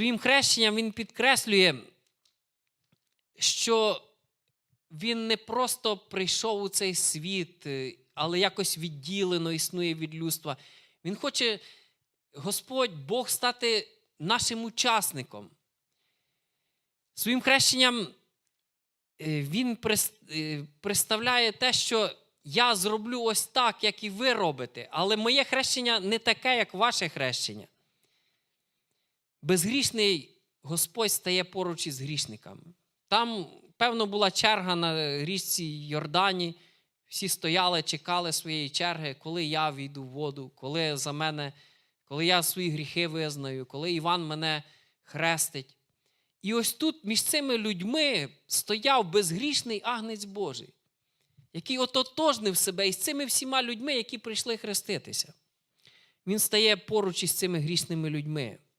Своїм хрещенням він підкреслює, що він не просто прийшов у цей світ, е, але якось відділено існує від людства. Він хоче, Господь Бог, стати нашим учасником. Своїм хрещенням е, він е, представляє те, що я зроблю ось так, як і ви робите, але моє хрещення не таке, як ваше хрещення. Безгрішний Господь стає поруч із грішниками. Там, певно, була черга на річці Йордані. Всі стояли, чекали своєї черги, коли я війду в воду, коли за мене, коли я свої гріхи визнаю, коли Іван мене хрестить. І ось тут між цими людьми стояв безгрішний агнець Божий, який ототожнив себе із цими всіма людьми, які прийшли хреститися. Він стає поруч із цими грішними людьми.